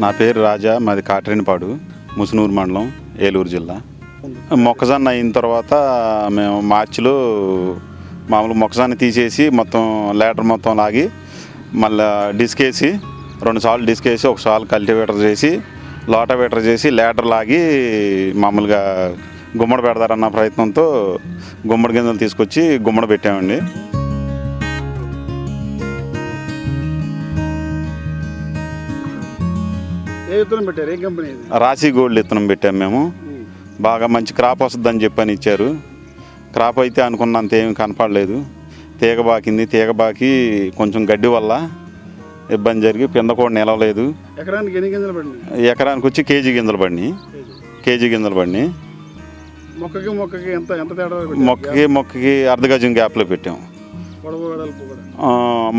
నా పేరు రాజా మాది కాట్రేనిపాడు ముసునూరు మండలం ఏలూరు జిల్లా. మొక్కజొన్న అయిన తర్వాత మేము మార్చిలో మామూలు మొక్కజొన్న తీసేసి మొత్తం లేటర్ మొత్తం లాగి మళ్ళీ డిస్క్ వేసి రెండు సార్లు డిస్క్ వేసి ఒక సార్లు కల్టివేటర్ చేసి లోటవేటర్ చేసి లేటర్ లాగి మామూలుగా గుమ్మడి పెడతారన్న ప్రయత్నంతో గుమ్మడి గింజలు తీసుకొచ్చి గుమ్మడి పెట్టామండి. రాశి గోల్డ్ విత్తనం పెట్టాము మేము. బాగా మంచి క్రాప్ వస్తుందని చెప్పని ఇచ్చారు. క్రాప్ అయితే అనుకున్నంత ఏమి కనపడలేదు. తీగ బాకింది. తీగ బాకి కొంచెం గడ్డి వల్ల ఇబ్బంది జరిగి పింద కూడా నిలవలేదు. ఎకరానికి ఎన్ని గింజలు పడినాయి? ఎకరానికి వచ్చి కేజీ గింజలు పడినాయి. కేజీ గింజలు పడినాయి. మొక్కకి మొక్కకి ఎంత ఎంత తేడా? మొక్కకి మొక్కకి అర్ధ గజం గ్యాప్లో పెట్టాము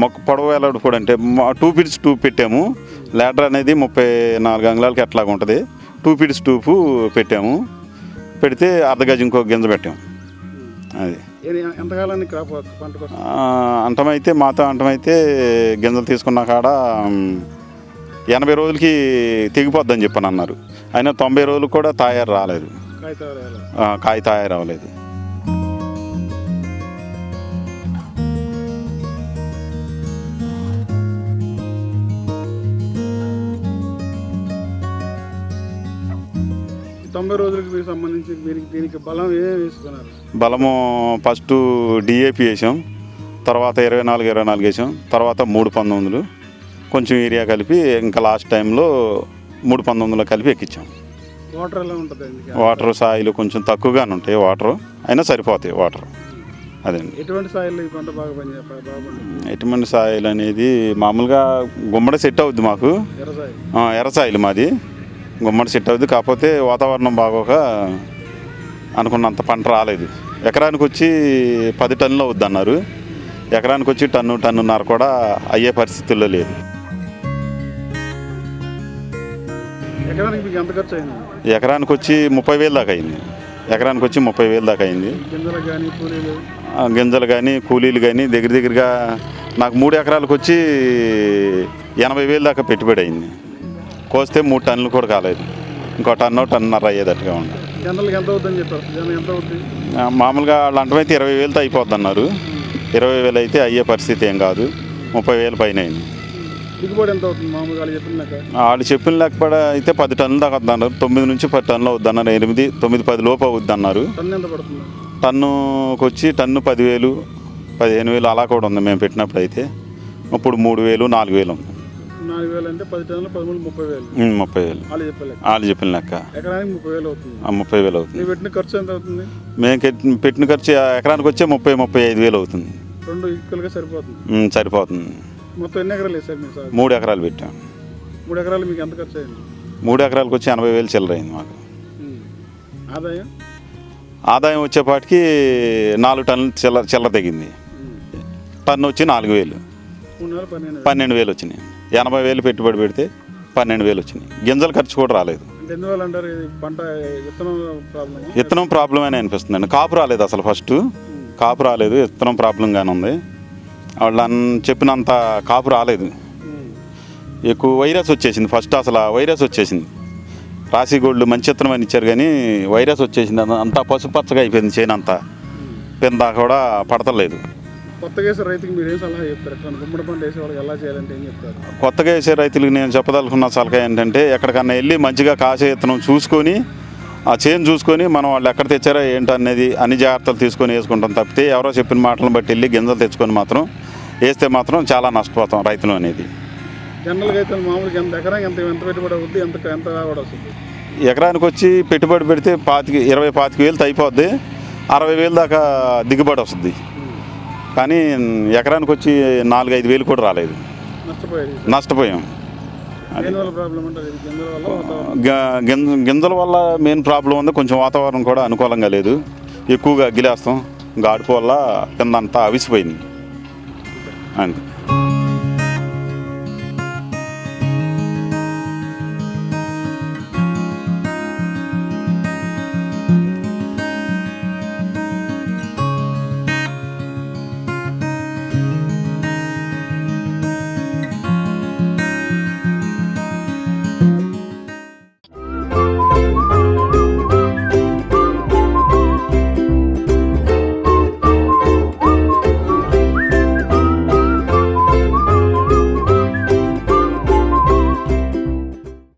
మొక్క పొడవు వేలాడు కూడా అంటే టూ ఫీట్స్ టూప్ పెట్టాము. లేటర్ అనేది ముప్పై నాలుగు అంగుళాలకి ఎట్లాగా ఉంటుంది. టూ ఫీట్స్ టూపు పెట్టాము. పెడితే అర్ధ గజం ఇంకో గింజ పెట్టాము అది. క్రాప్ పంట అంటమైతే మాతో అంటమైతే గింజలు తీసుకున్న కాడ ఎనభై రోజులకి తెగిపోద్దని చెప్పని అన్నారు. అయినా తొంభై రోజులు కూడా తయారు రాలేదు. కాయ తయారు అవ్వలేదు. తొంభై రోజులకి సంబంధించి మీరు దీనికి బలం ఏమేమి వేసుకున్నారు? బలము ఫస్ట్ డిఏపి వేసాం. తర్వాత ఇరవై నాలుగు ఇరవై నాలుగు వేసాం. తర్వాత మూడు పంతొమ్మిదిలు కొంచెం ఏరియా కలిపి ఇంకా లాస్ట్ టైంలో మూడు పంతొమ్మిదిలో కలిపి ఎక్కించాం. వాటర్ ఎలా ఉంటుంది వాటర్ సాయిలు కొంచెం తక్కువగానే ఉంటాయి వాటర్ అయినా సరిపోతాయి వాటర్ అదండి ఎటువంటి స్థాయిలో ఈ పంట బాగా పని బాగా పండుతుంది ఎటువంటి సాయిల్ అనేది మామూలుగా గుమ్మడి సెట్ అవుద్ది మాకు. ఎర్రసాయి ఆ, ఎర్ర సాయిల్ మాది. గుమ్మడి సెట్ అవుద్ది. కాకపోతే వాతావరణం బాగోక అనుకున్నంత పంట రాలేదు. ఎకరానికి వచ్చి పది టన్నులు అవుద్ది అన్నారు. ఎకరానికి వచ్చి టన్ను టన్నున్నర కూడా అయ్యే పరిస్థితుల్లో లేదు. ఎకరానికి వచ్చి ముప్పై వేలు దాకా అయింది. ఎకరానికి వచ్చి ముప్పై వేలు దాకా అయింది. గింజలు కానీ కూలీలు? కానీ దగ్గర దగ్గరగా నాకు మూడు ఎకరాలకు వచ్చి ఎనభై వేలు దాకా పెట్టుబడి అయింది. కోస్తే మూడు టన్నులు కూడా కాలేదు. ఇంకో టన్ను టన్నున్నర అయ్యేటట్టుగా ఉంది. మామూలుగా వాళ్ళ అంటమైతే ఇరవై వేలతో అయిపోద్ది అన్నారు ఇరవై వేలు అయితే అయ్యే పరిస్థితి ఏం కాదు. ముప్పై వేలు పైన అయింది. దిగుబడి ఎంత అవుతుంది మామూలుగా వాళ్ళు చెప్పిన లెక్కపడ అయితే పది టన్నులు దాకా వద్దు అన్నారు తొమ్మిది నుంచి పది టన్నులు అవుద్ది అన్నారు ఎనిమిది తొమ్మిది పది లోపు అవుద్ది అన్నారు టన్ను ఎంత పడుతుంది? టన్నుకి వచ్చి టన్ను పదివేలు పదిహేను వేలు అలా కూడా ఉంది మేము పెట్టినప్పుడు అయితే. ఇప్పుడు మూడు వేలు నాలుగు వేలు ఉంది. నాలుగు వేలు అంటే పది టన్నులు పదమూడు ముప్పై వేలు. ముప్పై వేలు. వాళ్ళు చెప్పలే వాళ్ళు చెప్పిన లెక్క. ఎకరానికి ముప్పై వేలు అవుతుంది. ఆ, ముప్పై వేలు అవుతుంది. మీరు పెట్టిన ఖర్చు ఎంత అవుతుంది? మేము పెట్టిన ఖర్చు ఆ ఎకరానికి వచ్చే ముప్పై ముప్పై ఐదు వేలు అవుతుంది. రెండు ఈక్వల్గా సరిపోతుంది. సరిపోతుంది. మొత్తం ఎన్ని ఎకరాలు వేసారు మీరు సార్? మూడు ఎకరాలు పెట్టాం. మూడు ఎకరాలు మీకు ఎంత ఖర్చు అయింది? మూడు ఎకరాలకు వచ్చి ఎనభై వేలు చిల్లర అయింది మాకు. ఆదాయం? ఆదాయం వచ్చేపాటికి నాలుగు టన్నులు చిల్లర చిల్లర తగ్గింది. టన్ను వచ్చి నాలుగు వేలు. పన్నెండు వేలు వచ్చినాయి. ఎనభై వేలు పెట్టుబడి పెడితే పన్నెండు వేలు వచ్చినాయి. గింజల ఖర్చు కూడా రాలేదు. విత్తనం ప్రాబ్లం అని అనిపిస్తుందండి కాపు రాలేదు అసలు ఫస్ట్. కాపు రాలేదు విత్తనం ప్రాబ్లంగానే ఉంది. వాళ్ళు చెప్పినంత కాపు రాలేదు. ఎక్కువ వైరస్ వచ్చేసింది ఫస్ట్ అసలు వైరస్ వచ్చేసింది. రాశి గోల్డ్ మంచి విత్తనం అని ఇచ్చారు కానీ వైరస్ వచ్చేసింది అంత- పసుపచ్చగా అయిపోయింది చేను అంతా. పింద కూడా పడతలేదు. కొత్తగా వేసే రైతుకి మీరు ఏం సలహా చెప్తారు? ఎట్లా గుమ్మడి పంట వేసే వాళ్ళకి ఎలా చేయాలంటే ఏం చెప్తారు? కొత్తగా వేసే రైతులకు నేను చెప్పదలుచుకున్న సలహా ఏంటంటే ఎక్కడికన్నా వెళ్ళి మంచిగా కాసే విత్తనం చూసుకొని ఆ చేను చూసుకొని మనం వాళ్ళు ఎక్కడ తెచ్చారో ఏంటనేది అన్ని జాగ్రత్తలు తీసుకొని వేసుకుంటాం తప్పితే ఎవరో చెప్పిన మాటలను బట్టి వెళ్ళి గింజలు తెచ్చుకొని మాత్రం వేస్తే మాత్రం చాలా నష్టపోతాం రైతులు అనేది. జనరల్గా అయితే మామూలుగా ఎంత ఎకరానికి ఎంత ఎంత పెట్టుబడి అవుద్ది ఎంత ఎంత రాబడి వస్తుంది? ఎకరానికి వచ్చి పెట్టుబడి పెడితే పాతికి ఇరవై పాతిక వేలు అయిపోద్ది అరవై వేలు దాకా దిగుబడి వస్తుంది. కానీ ఎకరానికి వచ్చి నాలుగు ఐదు వేలు కూడా రాలేదు. నష్టపోయాం. గింజల వల్ల మెయిన్ ప్రాబ్లం ఉంది. కొంచెం వాతావరణం కూడా అనుకూలంగా లేదు. ఎక్కువగా అగ్గిలేస్తాం గాడుపు వల్ల కిందంతా అవిసిపోయింది. అంతే.